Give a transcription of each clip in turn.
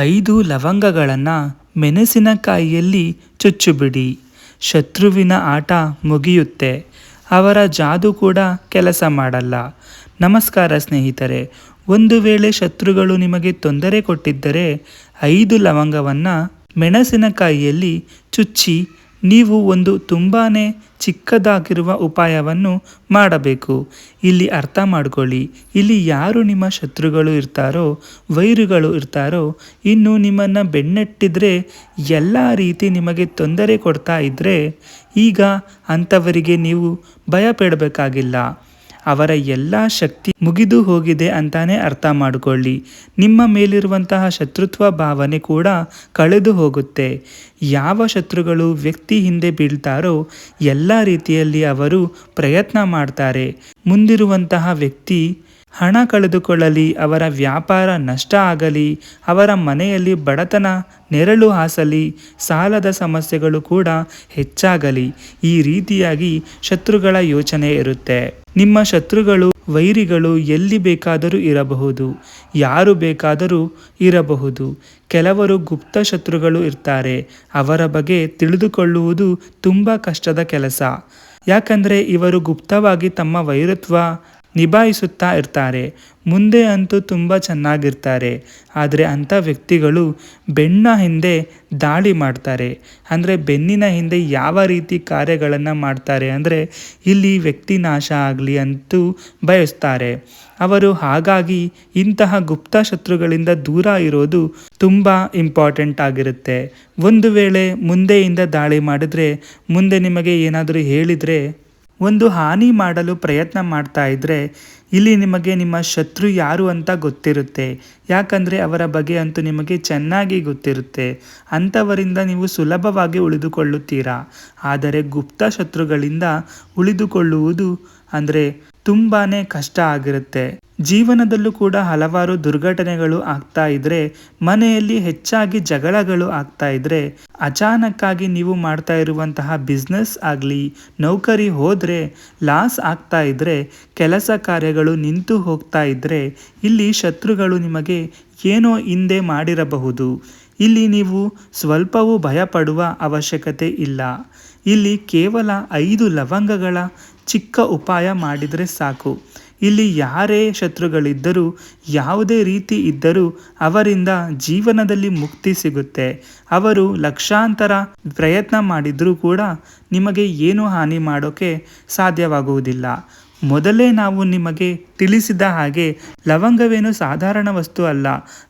ಐದು ಲವಂಗಗಳನ್ನು ಮೆಣಸಿನಕಾಯಿಯಲ್ಲಿ ಚುಚ್ಚುಬಿಡಿ. ಶತ್ರುವಿನ ಆಟ ಮುಗಿಯುತ್ತೆ. ಅವರ ಜಾದು ಕೂಡ ಕೆಲಸ ಮಾಡಲ್ಲ. ನಮಸ್ಕಾರ ಸ್ನೇಹಿತರೆ, ಒಂದು ವೇಳೆ ಶತ್ರುಗಳು ನಿಮಗೆ ತೊಂದರೆ ಕೊಟ್ಟಿದ್ದರೆ ಐದು ಲವಂಗವನ್ನು ಮೆಣಸಿನಕಾಯಿಯಲ್ಲಿ ಚುಚ್ಚಿ ನೀವು ಒಂದು ತುಂಬಾ ಚಿಕ್ಕದಾಗಿರುವ ಉಪಾಯವನ್ನು ಮಾಡಬೇಕು. ಇಲ್ಲಿ ಅರ್ಥ ಮಾಡ್ಕೊಳ್ಳಿ. ಇಲ್ಲಿ ಯಾರು ನಿಮ್ಮ ಶತ್ರುಗಳು ಇರ್ತಾರೋ, ವೈರುಗಳು ಇರ್ತಾರೋ, ಇನ್ನು ನಿಮ್ಮನ್ನು ಬೆನ್ನಟ್ಟಿದ್ರೆ, ಎಲ್ಲ ರೀತಿ ನಿಮಗೆ ತೊಂದರೆ ಕೊಡ್ತಾ ಇದ್ದರೆ ಈಗ ಅಂಥವರಿಗೆ ನೀವು ಭಯ ಪಡಬೇಕಾಗಿಲ್ಲ ಅವರ ಎಲ್ಲ ಶಕ್ತಿ ಮುಗಿದು ಹೋಗಿದೆ ಅಂತಾನೆ ಅರ್ಥ ಮಾಡಿಕೊಳ್ಳಿ. ನಿಮ್ಮ ಮೇಲಿರುವಂತಹ ಶತ್ರುತ್ವ ಭಾವನೆ ಕೂಡ ಕಳೆದು ಹೋಗುತ್ತೆ. ಯಾವ ಶತ್ರುಗಳು ವ್ಯಕ್ತಿ ಹಿಂದೆ ಬೀಳ್ತಾರೋ ಎಲ್ಲ ರೀತಿಯಲ್ಲಿ ಅವರು ಪ್ರಯತ್ನ ಮಾಡ್ತಾರೆ. ಮುಂದಿರುವಂತಹ ವ್ಯಕ್ತಿ ಹಣ ಕಳೆದುಕೊಳ್ಳಲಿ, ಅವರ ವ್ಯಾಪಾರ ನಷ್ಟ ಆಗಲಿ, ಅವರ ಮನೆಯಲ್ಲಿ ಬಡತನ ನೆರಳು ಹಾಸಲಿ, ಸಾಲದ ಸಮಸ್ಯೆಗಳು ಕೂಡ ಹೆಚ್ಚಾಗಲಿ, ಈ ರೀತಿಯಾಗಿ ಶತ್ರುಗಳ ಯೋಚನೆ ಇರುತ್ತೆ. ನಿಮ್ಮ ಶತ್ರುಗಳು, ವೈರಿಗಳು ಎಲ್ಲಿ ಬೇಕಾದರೂ ಇರಬಹುದು, ಯಾರು ಬೇಕಾದರೂ ಇರಬಹುದು. ಕೆಲವರು ಗುಪ್ತ ಶತ್ರುಗಳು ಇರ್ತಾರೆ, ಅವರ ಬಗ್ಗೆ ತಿಳಿದುಕೊಳ್ಳುವುದು ತುಂಬ ಕಷ್ಟದ ಕೆಲಸ. ಯಾಕಂದರೆ ಇವರು ಗುಪ್ತವಾಗಿ ತಮ್ಮ ವೈರತ್ವ ನಿಭಾಯಿಸುತ್ತಾ ಇರ್ತಾರೆ. ಮುಂದೆ ಅಂತೂ ತುಂಬ ಚೆನ್ನಾಗಿರ್ತಾರೆ. ಆದರೆ ಅಂಥ ವ್ಯಕ್ತಿಗಳು ಬೆನ್ನ ಹಿಂದೆ ದಾಳಿ ಮಾಡ್ತಾರೆ. ಅಂದರೆ ಬೆನ್ನಿನ ಹಿಂದೆ ಯಾವ ರೀತಿ ಕಾರ್ಯಗಳನ್ನು ಮಾಡ್ತಾರೆ ಅಂದರೆ ಇಲ್ಲಿ ವ್ಯಕ್ತಿ ನಾಶ ಆಗಲಿ ಅಂತೂ ಬಯಸ್ತಾರೆ. ಅವರು ಹಾಗಾಗಿ ಇಂತಹ ಗುಪ್ತ ಶತ್ರುಗಳಿಂದ ದೂರ ಇರೋದು ತುಂಬ ಇಂಪಾರ್ಟೆಂಟ್ ಆಗಿರುತ್ತೆ. ಒಂದು ವೇಳೆ ಮುಂದೆಯಿಂದ ದಾಳಿ ಮಾಡಿದರೆ, ಮುಂದೆ ನಿಮಗೆ ಏನಾದರೂ ಹೇಳಿದರೆ ಒಂದು ಹಾನಿ ಮಾಡಲು ಪ್ರಯತ್ನ ಮಾಡ್ತಾ ಇದ್ದರೆ ಇಲ್ಲಿ ನಿಮಗೆ ನಿಮ್ಮ ಶತ್ರು ಯಾರು ಅಂತ ಗೊತ್ತಿರುತ್ತೆ. ಯಾಕಂದರೆ ಅವರ ಬಗ್ಗೆ ಅಂತೂ ನಿಮಗೆ ಚೆನ್ನಾಗಿ ಗೊತ್ತಿರುತ್ತೆ. ಅಂಥವರಿಂದ ನೀವು ಸುಲಭವಾಗಿ ಉಳಿದುಕೊಳ್ಳುತ್ತೀರಾ. ಆದರೆ ಗುಪ್ತ ಶತ್ರುಗಳಿಂದ ಉಳಿದುಕೊಳ್ಳುವುದು ಅಂದರೆ ತುಂಬಾ ಕಷ್ಟ ಆಗಿರುತ್ತೆ. ಜೀವನದಲ್ಲೂ ಕೂಡ ಹಲವಾರು ದುರ್ಘಟನೆಗಳು ಆಗ್ತಾ ಇದ್ರೆ, ಮನೆಯಲ್ಲಿ ಹೆಚ್ಚಾಗಿ ಜಗಳಗಳು ಆಗ್ತಾ ಇದ್ರೆ, ಅಚಾನಕ್ಕಾಗಿ ನೀವು ಮಾಡ್ತಾ ಇರುವಂತಹ ಬಿಸ್ನೆಸ್ ಆಗಲಿ, ನೌಕರಿ ಹೋದರೆ ಲಾಸ್ ಆಗ್ತಾ ಇದ್ರೆ, ಕೆಲಸ ಕಾರ್ಯಗಳು ನಿಂತು ಹೋಗ್ತಾ ಇದ್ದರೆ ಇಲ್ಲಿ ಶತ್ರುಗಳು ನಿಮಗೆ ಏನೋ ಹಿಂದೆ ಮಾಡಿರಬಹುದು. ಇಲ್ಲಿ ನೀವು ಸ್ವಲ್ಪವೂ ಭಯಪಡುವ ಅವಶ್ಯಕತೆ ಇಲ್ಲ. ಇಲ್ಲಿ ಕೇವಲ ಐದು ಲವಂಗಗಳ ಚಿಕ್ಕ ಉಪಾಯ ಮಾಡಿದರೆ ಸಾಕು. ಇಲ್ಲಿ ಯಾರೇ ಶತ್ರುಗಳಿದ್ದರೂ, ಯಾವುದೇ ರೀತಿ ಇದ್ದರೂ ಅವರಿಂದ ಜೀವನದಲ್ಲಿ ಮುಕ್ತಿ ಸಿಗುತ್ತೆ. ಅವರು ಲಕ್ಷಾಂತರ ಪ್ರಯತ್ನ ಮಾಡಿದರೂ ಕೂಡ ನಿಮಗೆ ಏನು ಹಾನಿ ಮಾಡೋಕ್ಕೆ ಸಾಧ್ಯವಾಗುವುದಿಲ್ಲ. ಮೊದಲೇ ನಾವು ನಿಮಗೆ ತಿಳಿಸಿದ ಹಾಗೆ ಲವಂಗವೇನು ಸಾಧಾರಣ ವಸ್ತು ಅಲ್ಲ.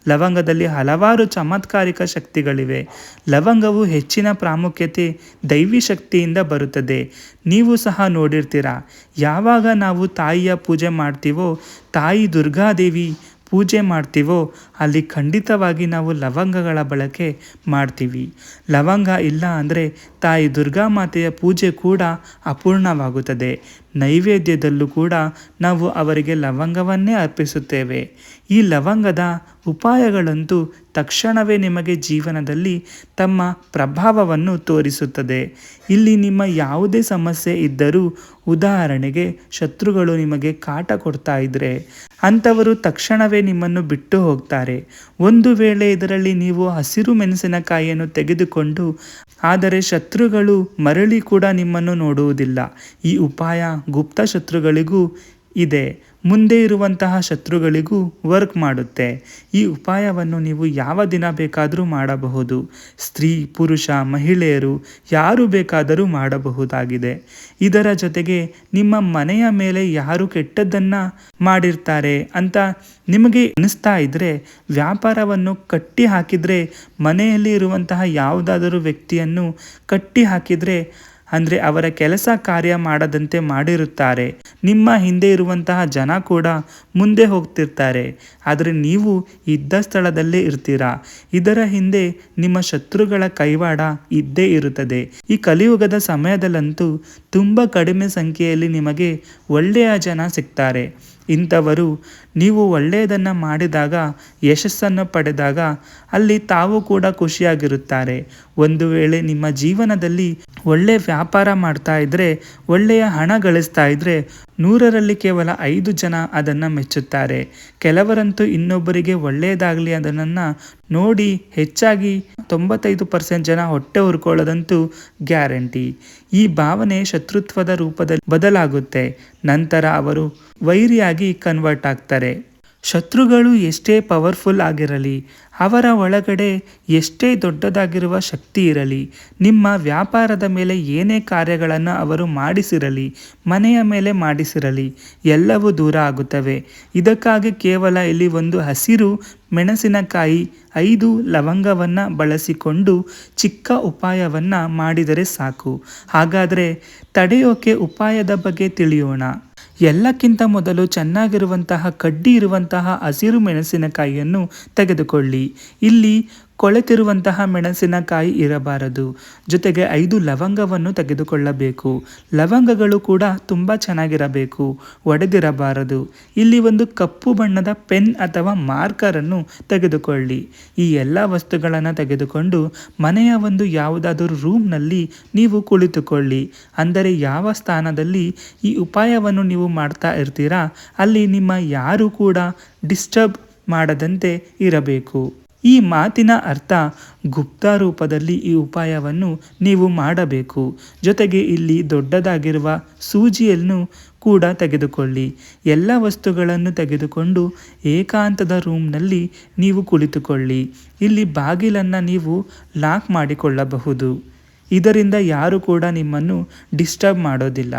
ಲವಂಗದಲ್ಲಿ ಹಲವಾರು ಚಮತ್ಕಾರಿಕ ಶಕ್ತಿಗಳಿವೆ. ಲವಂಗವು ಹೆಚ್ಚಿನ ಪ್ರಾಮುಖ್ಯತೆ ದೈವಿ ಶಕ್ತಿಯಿಂದ ಬರುತ್ತದೆ. ನೀವು ಸಹ ನೋಡಿರ್ತೀರ, ಯಾವಾಗ ನಾವು ತಾಯಿಯ ಪೂಜೆ ಮಾಡ್ತೀವೋ, ತಾಯಿ ದುರ್ಗಾದೇವಿ ಪೂಜೆ ಮಾಡ್ತೀವೋ ಅಲ್ಲಿ ಖಂಡಿತವಾಗಿ ನಾವು ಲವಂಗಗಳ ಬಳಕೆ ಮಾಡ್ತೀವಿ. ಲವಂಗ ಇಲ್ಲ ಅಂದರೆ ತಾಯಿ ದುರ್ಗಾ ಮಾತೆಯ ಪೂಜೆ ಕೂಡ ಅಪೂರ್ಣವಾಗುತ್ತದೆ. ನೈವೇದ್ಯದಲ್ಲೂ ಕೂಡ ನಾವು ಅವರಿಗೆ ಲವಂಗವನ್ನೇ ಅರ್ಪಿಸುತ್ತೇವೆ. ಈ ಲವಂಗದ ಉಪಾಯಗಳಂತೂ ತಕ್ಷಣವೇ ನಿಮಗೆ ಜೀವನದಲ್ಲಿ ತಮ್ಮ ಪ್ರಭಾವವನ್ನು ತೋರಿಸುತ್ತದೆ. ಇಲ್ಲಿ ನಿಮ್ಮ ಯಾವುದೇ ಸಮಸ್ಯೆ ಇದ್ದರೂ ಉದಾಹರಣೆಗೆ ಶತ್ರುಗಳು ನಿಮಗೆ ಕಾಟ ಕೊಡ್ತಾ ಇದ್ದರೆ ಅಂಥವರು ತಕ್ಷಣವೇ ನಿಮ್ಮನ್ನು ಬಿಟ್ಟು ಹೋಗ್ತಾರೆ. ಒಂದು ವೇಳೆ ಇದರಲ್ಲಿ ನೀವು ಹಸಿರು ಮೆಣಸಿನಕಾಯಿಯನ್ನು ತೆಗೆದುಕೊಂಡು, ಆದರೆ ಶತ್ರುಗಳು ಮರಳಿ ಕೂಡ ನಿಮ್ಮನ್ನು ನೋಡುವುದಿಲ್ಲ. ಈ ಉಪಾಯ ಗುಪ್ತ ಶತ್ರುಗಳಿಗೂ ಇದೆ. ಮುಂದೆ ಇರುವಂತಹ ಶತ್ರುಗಳಿಗೂ ವರ್ಕ್ ಮಾಡುತ್ತೆ. ಈ ಉಪಾಯವನ್ನು ನೀವು ಯಾವ ದಿನ ಬೇಕಾದರೂ ಮಾಡಬಹುದು. ಸ್ತ್ರೀ, ಪುರುಷ, ಮಹಿಳೆಯರು ಯಾರು ಬೇಕಾದರೂ ಮಾಡಬಹುದಾಗಿದೆ. ಇದರ ಜೊತೆಗೆ ನಿಮ್ಮ ಮನೆಯ ಮೇಲೆ ಯಾರು ಕೆಟ್ಟದ್ದನ್ನು ಮಾಡಿರ್ತಾರೆ ಅಂತ ನಿಮಗೆ ಅನಿಸ್ತಾ ಇದ್ದರೆ ವ್ಯಾಪಾರವನ್ನು ಕಟ್ಟಿ ಹಾಕಿದರೆ, ಮನೆಯಲ್ಲಿ ಇರುವಂತಹ ಯಾವುದಾದರೂ ವ್ಯಕ್ತಿಯನ್ನು ಕಟ್ಟಿ ಹಾಕಿದರೆ ಅಂದರೆ ಅವರ ಕೆಲಸ ಕಾರ್ಯ ಮಾಡದಂತೆ ಮಾಡಿರುತ್ತಾರೆ. ನಿಮ್ಮ ಹಿಂದೆ ಇರುವಂತಹ ಜನ ಕೂಡ ಮುಂದೆ ಹೋಗ್ತಿರ್ತಾರೆ. ಆದರೆ ನೀವು ಇದ್ದ ಸ್ಥಳದಲ್ಲೇ ಇರ್ತೀರಾ? ಇದರ ಹಿಂದೆ ನಿಮ್ಮ ಶತ್ರುಗಳ ಕೈವಾಡ ಇದ್ದೇ ಇರುತ್ತದೆ. ಈ ಕಲಿಯುಗದ ಸಮಯದಲ್ಲಂತೂ ತುಂಬ ಕಡಿಮೆ ಸಂಖ್ಯೆಯಲ್ಲಿ ನಿಮಗೆ ಒಳ್ಳೆಯ ಜನ ಸಿಗ್ತಾರೆ. ಇಂಥವರು ನೀವು ಒಳ್ಳೆಯದನ್ನು ಮಾಡಿದಾಗ, ಯಶಸ್ಸನ್ನು ಪಡೆದಾಗ ಅಲ್ಲಿ ತಾವು ಕೂಡ ಖುಷಿಯಾಗಿರುತ್ತಾರೆ. ಒಂದು ವೇಳೆ ನಿಮ್ಮ ಜೀವನದಲ್ಲಿ ಒಳ್ಳೆ ವ್ಯಾಪಾರ ಮಾಡ್ತಾ ಇದ್ರೆ, ಒಳ್ಳೆಯ ಹಣ ಗಳಿಸ್ತಾ ಇದ್ರೆ, ನೂರರಲ್ಲಿ ಕೇವಲ ಐದು ಜನ ಅದನ್ನು ಮೆಚ್ಚುತ್ತಾರೆ. ಕೆಲವರಂತೂ ಇನ್ನೊಬ್ಬರಿಗೆ ಒಳ್ಳೆಯದಾಗಲಿ ಅದನ್ನು ನೋಡಿ ಹೆಚ್ಚಾಗಿ ತೊಂಬತ್ತೈದು ಪರ್ಸೆಂಟ್ ಜನ ಹೊಟ್ಟೆ ಹುರ್ಕೊಳ್ಳೋದಂತೂ ಗ್ಯಾರಂಟಿ. ಈ ಭಾವನೆ ಶತ್ರುತ್ವದ ರೂಪದಲ್ಲಿ ಬದಲಾಗುತ್ತೆ. ನಂತರ ಅವರು ವೈರಿಯಾಗಿ ಕನ್ವರ್ಟ್ ಆಗ್ತಾರೆ. ಶತ್ರುಗಳು ಎಷ್ಟೇ ಪವರ್ಫುಲ್ ಆಗಿರಲಿ, ಅವರ ಒಳಗಡೆ ಎಷ್ಟೇ ದೊಡ್ಡದಾಗಿರುವ ಶಕ್ತಿ ಇರಲಿ, ನಿಮ್ಮ ವ್ಯಾಪಾರದ ಮೇಲೆ ಏನೇ ಕಾರ್ಯಗಳನ್ನು ಅವರು ಮಾಡಿಸಿರಲಿ, ಮನೆಯ ಮೇಲೆ ಮಾಡಿಸಿರಲಿ, ಎಲ್ಲವೂ ದೂರ ಆಗುತ್ತವೆ. ಇದಕ್ಕಾಗಿ ಕೇವಲ ಇಲ್ಲಿ ಒಂದು ಹಸಿರು ಮೆಣಸಿನಕಾಯಿ, ಐದು ಲವಂಗವನ್ನು ಬಳಸಿಕೊಂಡು ಚಿಕ್ಕ ಉಪಾಯವನ್ನು ಮಾಡಿದರೆ ಸಾಕು. ಹಾಗಾದರೆ ತಡೆಯೋಕೆ ಉಪಾಯದ ಬಗ್ಗೆ ತಿಳಿಯೋಣ. ಎಲ್ಲಕ್ಕಿಂತ ಮೊದಲು ಚೆನ್ನಾಗಿರುವಂತಹ ಕಡ್ಡಿ ಇರುವಂತಹ ಹಸಿರು ಮೆಣಸಿನಕಾಯಿಯನ್ನು ತೆಗೆದುಕೊಳ್ಳಿ. ಇಲ್ಲಿ ಕೊಳೆತಿರುವಂತಹ ಮೆಣಸಿನಕಾಯಿ ಇರಬಾರದು. ಜೊತೆಗೆ ಐದು ಲವಂಗವನ್ನು ತೆಗೆದುಕೊಳ್ಳಬೇಕು. ಲವಂಗಗಳು ಕೂಡ ತುಂಬ ಚೆನ್ನಾಗಿರಬೇಕು. ಒಡೆದಿರಬಾರದು. ಇಲ್ಲಿ ಒಂದು ಕಪ್ಪು ಬಣ್ಣದ ಪೆನ್ ಅಥವಾ ಮಾರ್ಕರನ್ನು ತೆಗೆದುಕೊಳ್ಳಿ. ಈ ಎಲ್ಲ ವಸ್ತುಗಳನ್ನು ತೆಗೆದುಕೊಂಡು ಮನೆಯ ಒಂದು ಯಾವುದಾದರೂ ರೂಮ್ನಲ್ಲಿ ನೀವು ಕುಳಿತುಕೊಳ್ಳಿ. ಅಂದರೆ ಯಾವ ಸ್ಥಾನದಲ್ಲಿ ಈ ಉಪಾಯವನ್ನು ನೀವು ಮಾಡ್ತಾ ಇರ್ತೀರಾ? ಅಲ್ಲಿ ನಿಮ್ಮ ಯಾರು ಕೂಡ ಡಿಸ್ಟರ್ಬ್ ಮಾಡದಂತೆ ಇರಬೇಕು. ಈ ಮಾತಿನ ಅರ್ಥ ಗುಪ್ತ ರೂಪದಲ್ಲಿ ಈ ಉಪಾಯವನ್ನು ನೀವು ಮಾಡಬೇಕು. ಜೊತೆಗೆ ಇಲ್ಲಿ ದೊಡ್ಡದಾಗಿರುವ ಸೂಜಿಯನ್ನು ಕೂಡ ತೆಗೆದುಕೊಳ್ಳಿ. ಎಲ್ಲ ವಸ್ತುಗಳನ್ನು ತೆಗೆದುಕೊಂಡು ಏಕಾಂತದ ರೂಮ್ನಲ್ಲಿ ನೀವು ಕುಳಿತುಕೊಳ್ಳಿ. ಇಲ್ಲಿ ಬಾಗಿಲನ್ನು ನೀವು ಲಾಕ್ ಮಾಡಿಕೊಳ್ಳಬಹುದು. ಇದರಿಂದ ಯಾರು ಕೂಡ ನಿಮ್ಮನ್ನು ಡಿಸ್ಟರ್ಬ್ ಮಾಡೋದಿಲ್ಲ.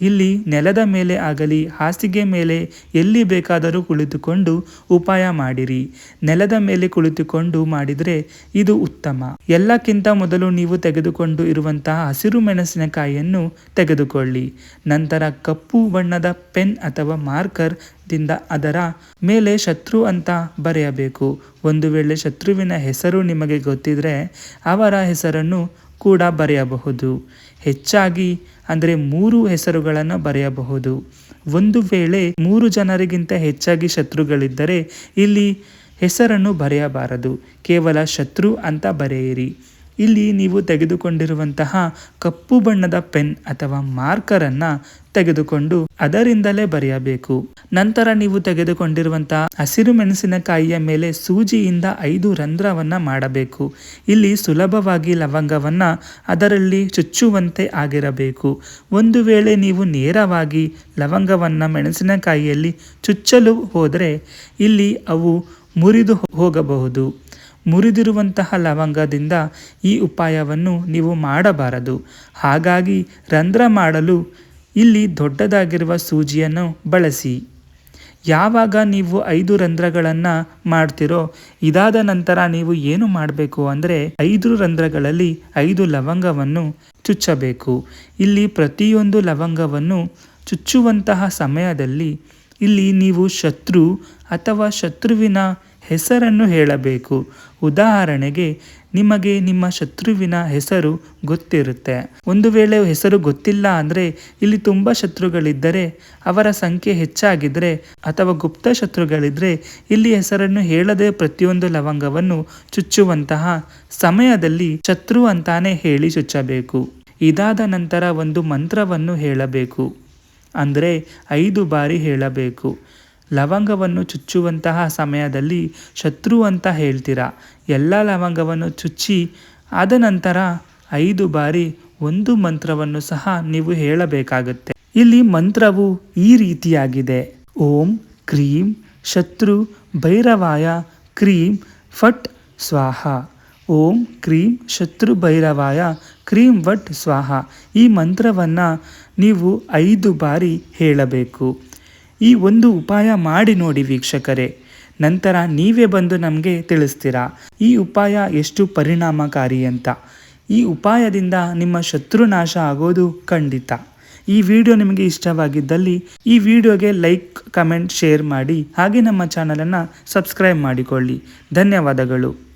ಇಲ್ಲಿ ನೆಲದ ಮೇಲೆ ಆಗಲಿ, ಹಾಸಿಗೆ ಮೇಲೆ ಎಲ್ಲಿ ಬೇಕಾದರೂ ಕುಳಿತುಕೊಂಡು ಉಪಾಯ ಮಾಡಿರಿ. ನೆಲದ ಮೇಲೆ ಕುಳಿತುಕೊಂಡು ಮಾಡಿದರೆ ಇದು ಉತ್ತಮ. ಎಲ್ಲಕ್ಕಿಂತ ಮೊದಲು ನೀವು ತೆಗೆದುಕೊಂಡು ಇರುವಂತಹ ಹಸಿರು ಮೆಣಸಿನಕಾಯಿಯನ್ನು ತೆಗೆದುಕೊಳ್ಳಿ. ನಂತರ ಕಪ್ಪು ಬಣ್ಣದ ಪೆನ್ ಅಥವಾ ಮಾರ್ಕರ್ ದಿಂದ ಅದರ ಮೇಲೆ ಶತ್ರು ಅಂತ ಬರೆಯಬೇಕು. ಒಂದು ವೇಳೆ ಶತ್ರುವಿನ ಹೆಸರು ನಿಮಗೆ ಗೊತ್ತಿದ್ರೆ ಅವರ ಹೆಸರನ್ನು ಕೂಡ ಬರೆಯಬಹುದು. ಹೆಚ್ಚಾಗಿ ಅಂದರೆ ಮೂರು ಹೆಸರುಗಳನ್ನು ಬರೆಯಬಹುದು. ಒಂದು ವೇಳೆ ಮೂರು ಜನರಿಗಿಂತ ಹೆಚ್ಚಾಗಿ ಶತ್ರುಗಳಿದ್ದರೆ ಇಲ್ಲಿ ಹೆಸರನ್ನು ಬರೆಯಬಾರದು. ಕೇವಲ ಶತ್ರು ಅಂತ ಬರೆಯಿರಿ. ಇಲ್ಲಿ ನೀವು ತೆಗೆದುಕೊಂಡಿರುವಂತಹ ಕಪ್ಪು ಬಣ್ಣದ ಪೆನ್ ಅಥವಾ ಮಾರ್ಕರನ್ನು ತೆಗೆದುಕೊಂಡು ಅದರಿಂದಲೇ ಬರೆಯಬೇಕು. ನಂತರ ನೀವು ತೆಗೆದುಕೊಂಡಿರುವಂತಹ ಹಸಿರು ಮೆಣಸಿನಕಾಯಿಯ ಮೇಲೆ ಸೂಜಿಯಿಂದ ಐದು ರಂಧ್ರವನ್ನ ಮಾಡಬೇಕು. ಇಲ್ಲಿ ಸುಲಭವಾಗಿ ಲವಂಗವನ್ನ ಅದರಲ್ಲಿ ಚುಚ್ಚುವಂತೆ ಆಗಿರಬೇಕು. ಒಂದು ವೇಳೆ ನೀವು ನೇರವಾಗಿ ಲವಂಗವನ್ನ ಮೆಣಸಿನಕಾಯಿಯಲ್ಲಿ ಚುಚ್ಚಲು ಹೋದರೆ ಇಲ್ಲಿ ಅವು ಮುರಿದು ಹೋಗಬಹುದು. ಮುರಿದಿರುವಂತಹ ಲವಂಗದಿಂದ ಈ ಉಪಾಯವನ್ನು ನೀವು ಮಾಡಬಾರದು. ಹಾಗಾಗಿ ರಂಧ್ರ ಮಾಡಲು ಇಲ್ಲಿ ದೊಡ್ಡದಾಗಿರುವ ಸೂಜಿಯನ್ನು ಬಳಸಿ. ಯಾವಾಗ ನೀವು ಐದು ರಂಧ್ರಗಳನ್ನು ಮಾಡ್ತಿರೋ, ಇದಾದ ನಂತರ ನೀವು ಏನು ಮಾಡಬೇಕು ಅಂದರೆ ಐದು ರಂಧ್ರಗಳಲ್ಲಿ ಐದು ಲವಂಗವನ್ನು ಚುಚ್ಚಬೇಕು. ಇಲ್ಲಿ ಪ್ರತಿಯೊಂದು ಲವಂಗವನ್ನು ಚುಚ್ಚುವಂತಹ ಸಮಯದಲ್ಲಿ ಇಲ್ಲಿ ನೀವು ಶತ್ರು ಅಥವಾ ಶತ್ರುವಿನ ಹೆಸರನ್ನು ಹೇಳಬೇಕು. ಉದಾಹರಣೆಗೆ, ನಿಮಗೆ ನಿಮ್ಮ ಶತ್ರುವಿನ ಹೆಸರು ಗೊತ್ತಿರುತ್ತೆ. ಒಂದು ವೇಳೆ ಹೆಸರು ಗೊತ್ತಿಲ್ಲ ಅಂದರೆ, ಇಲ್ಲಿ ತುಂಬ ಶತ್ರುಗಳಿದ್ದರೆ, ಅವರ ಸಂಖ್ಯೆ ಹೆಚ್ಚಾಗಿದ್ದರೆ ಅಥವಾ ಗುಪ್ತ ಶತ್ರುಗಳಿದ್ದರೆ ಇಲ್ಲಿ ಹೆಸರನ್ನು ಹೇಳದೆ ಪ್ರತಿಯೊಂದು ಲವಂಗವನ್ನು ಚುಚ್ಚುವಂತಹ ಸಮಯದಲ್ಲಿ ಶತ್ರು ಅಂತಾನೆ ಹೇಳಿ ಚುಚ್ಚಬೇಕು. ಇದಾದ ನಂತರ ಒಂದು ಮಂತ್ರವನ್ನು ಹೇಳಬೇಕು. ಅಂದರೆ, ಐದು ಬಾರಿ ಹೇಳಬೇಕು. ಲವಂಗವನ್ನು ಚುಚ್ಚುವಂತಹ ಸಮಯದಲ್ಲಿ ಶತ್ರು ಅಂತ ಹೇಳ್ತೀರಾ? ಎಲ್ಲ ಲವಂಗವನ್ನು ಚುಚ್ಚಿ ಆದ ನಂತರ ಐದು ಬಾರಿ ಒಂದು ಮಂತ್ರವನ್ನು ಸಹ ನೀವು ಹೇಳಬೇಕಾಗುತ್ತೆ. ಇಲ್ಲಿ ಮಂತ್ರವು ಈ ರೀತಿಯಾಗಿದೆ. ಓಂ ಕ್ರೀಂ ಶತ್ರು ಭೈರವಾಯ ಕ್ರೀಂ ಫಟ್ ಸ್ವಾಹ. ಓಂ ಕ್ರೀಂ ಶತ್ರು ಭೈರವಾಯ ಕ್ರೀಂ ವಟ್ ಸ್ವಾಹ. ಈ ಮಂತ್ರವನ್ನು ನೀವು ಐದು ಬಾರಿ ಹೇಳಬೇಕು. ಈ ಒಂದು ಉಪಾಯ ಮಾಡಿ ನೋಡಿ ವೀಕ್ಷಕರೇ. ನಂತರ ನೀವೇ ಬಂದು ನಮಗೆ ತಿಳಿಸ್ತೀರಾ. ಈ ಉಪಾಯ ಎಷ್ಟು ಪರಿಣಾಮಕಾರಿ ಅಂತ. ಈ ಉಪಾಯದಿಂದ ನಿಮ್ಮ ಶತ್ರು ನಾಶ ಆಗೋದು ಖಂಡಿತ. ಈ ವಿಡಿಯೋ ನಿಮಗೆ ಇಷ್ಟವಾಗಿದ್ದಲ್ಲಿ ಈ ವಿಡಿಯೋಗೆ ಲೈಕ್, ಕಮೆಂಟ್, ಶೇರ್ ಮಾಡಿ ಹಾಗೆ ನಮ್ಮ ಚಾನಲನ್ನು ಸಬ್ಸ್ಕ್ರೈಬ್ ಮಾಡಿಕೊಳ್ಳಿ. ಧನ್ಯವಾದಗಳು.